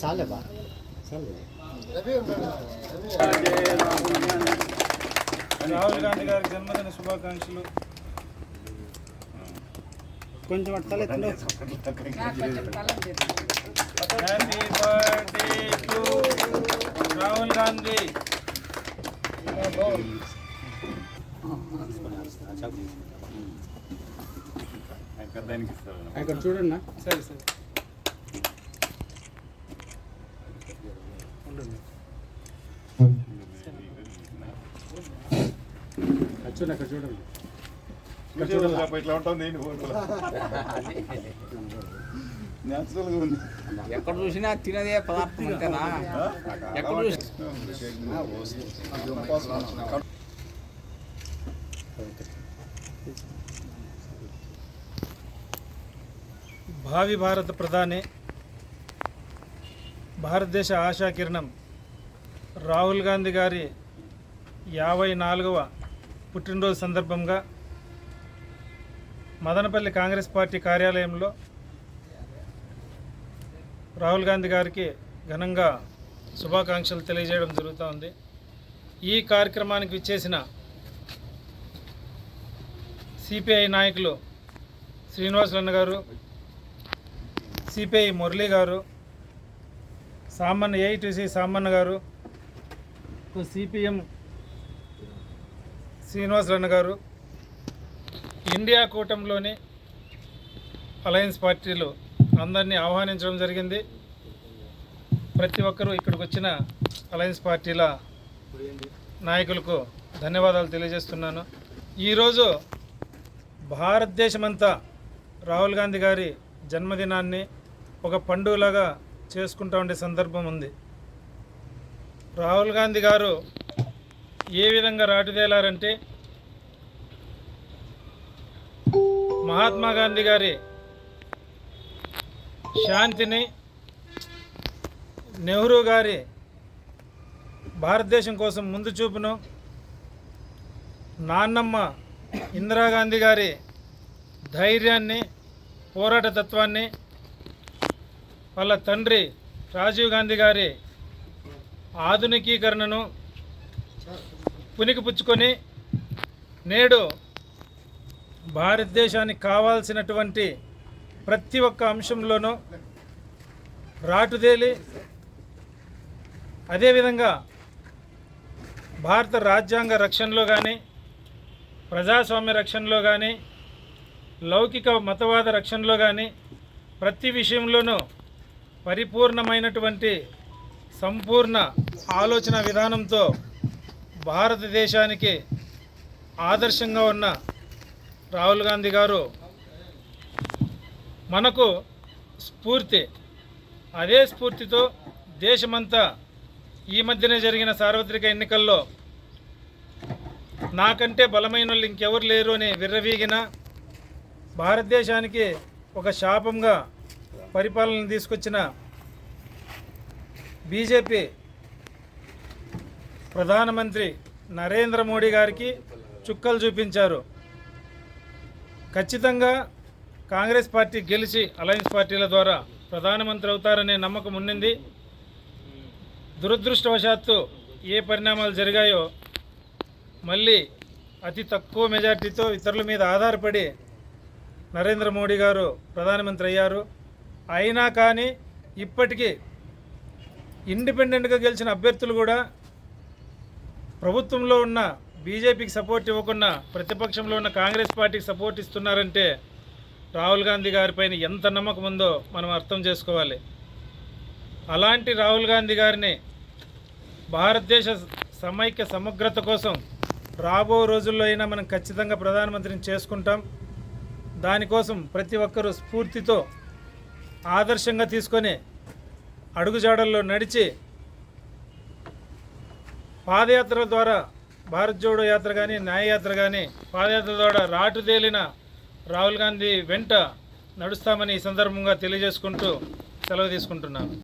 చాలే బా రాహుల్ గాంధీ గారికి జన్మదిన శుభాకాంక్షలు. కొంచెం అట్లా happy birthday to Rahul Gandhi అక్కడ చూడండి సరే సరే. చూడండి అక్కడ చూడండి ఇట్లా ఉంటుంది ఏంటి ఫోటో న్యాచురల్గా ఉంది ఎక్కడ చూసినా తినదే పదార్థం అంతేనా ఎక్కడ చూసి భావి భారత ప్రధాని భారతదేశ ఆశా కిరణం రాహుల్ గాంధీ గారి యాభై నాలుగవ పుట్టినరోజు సందర్భంగా మదనపల్లి కాంగ్రెస్ పార్టీ కార్యాలయంలో రాహుల్ గాంధీ గారికి ఘనంగా శుభాకాంక్షలు తెలియజేయడం జరుగుతూ ఉంది. ఈ కార్యక్రమానికి విచ్చేసిన సిపిఐ నాయకులు శ్రీనివాసులన్న గారు సిపిఐ మురళీ గారు సామాన్య ఏఐటీసీ సామాన్య గారు సిపిఎం శ్రీనివాసరన్న గారు ఇండియా కూటమిలోని అలయన్స్ పార్టీలు అందరినీ ఆహ్వానించడం జరిగింది. ప్రతి ఒక్కరూ ఇక్కడికి వచ్చిన అలయన్స్ పార్టీల నాయకులకు ధన్యవాదాలు తెలియజేస్తున్నాను. ఈరోజు భారతదేశమంతా రాహుల్ గాంధీ గారి జన్మదినాన్ని ఒక పండుగలాగా చేసుకుంటూ ఉండే సందర్భం ఉంది. రాహుల్ గాంధీ గారు ఏ విధంగా రాటుదేలారంటే మహాత్మా గాంధీ గారి శాంతిని నెహ్రూ గారి భారతదేశం కోసం ముందు చూపును నాన్నమ్మ ఇందిరాగాంధీ గారి ధైర్యాన్ని పోరాట తత్వాన్ని వాళ్ళ తండ్రి రాజీవ్ గాంధీ గారి ఆధునికీకరణను పుణికిపుచ్చుకొని నేడు భారతదేశానికి కావాల్సినటువంటి ప్రతి ఒక్క అంశంలోనూ రాటుదేలి. అదేవిధంగా భారత రాజ్యాంగ రక్షణలో కానీ ప్రజాస్వామ్య రక్షణలో కానీ లౌకిక మతవాద రక్షణలో కానీ ప్రతి విషయంలోనూ పరిపూర్ణమైనటువంటి సంపూర్ణ ఆలోచన విధానంతో భారతదేశానికి ఆదర్శంగా ఉన్న రాహుల్ గాంధీ గారు మనకు స్ఫూర్తి. అదే స్ఫూర్తితో దేశమంతా ఈ మధ్యనే జరిగిన సార్వత్రిక ఎన్నికల్లో నాకంటే బలమైన వాళ్ళు ఇంకెవరు లేరు అని విర్రవీగిన భారతదేశానికి ఒక శాపంగా పరిపాలన తీసుకొచ్చిన బీజేపీ ప్రధానమంత్రి నరేంద్ర మోడీ గారికి చుక్కలు చూపించారు. ఖచ్చితంగా కాంగ్రెస్ పార్టీ గెలిచి అలయన్స్ పార్టీల ద్వారా ప్రధానమంత్రి అవుతారనే నమ్మకం ఉన్నింది. దురదృష్టవశాత్తు ఏ పరిణామాలు జరిగాయో మళ్ళీ అతి తక్కువ మెజార్టీతో ఇతరుల మీద ఆధారపడి నరేంద్ర మోడీ గారు ప్రధానమంత్రి అయ్యారు. అయినా కానీ ఇప్పటికీ ఇండిపెండెంట్గా గెలిచిన అభ్యర్థులు కూడా ప్రభుత్వంలో ఉన్న బీజేపీకి సపోర్ట్ ఇవ్వకుండా ప్రతిపక్షంలో ఉన్న కాంగ్రెస్ పార్టీకి సపోర్ట్ ఇస్తున్నారంటే రాహుల్ గాంధీ గారిపైన ఎంత నమ్మకం ఉందో మనం అర్థం చేసుకోవాలి. అలాంటి రాహుల్ గాంధీ గారిని భారతదేశ సమైక్య సమగ్రత కోసం రాబో రోజుల్లో అయినా మనం ఖచ్చితంగా ప్రధానమంత్రిని చేసుకుంటాం. దానికోసం ప్రతి ఒక్కరూ స్ఫూర్తితో ఆదర్శంగా తీసుకొని అడుగుజాడల్లో నడిచి పాదయాత్ర ద్వారా భారత్ జోడో యాత్ర కానీ న్యాయయాత్ర కానీ పాదయాత్ర ద్వారా రాటుదేలిన రాహుల్ గాంధీ వెంట నడుస్తామని ఈ సందర్భంగా తెలియజేసుకుంటూ సెలవు తీసుకుంటున్నాను.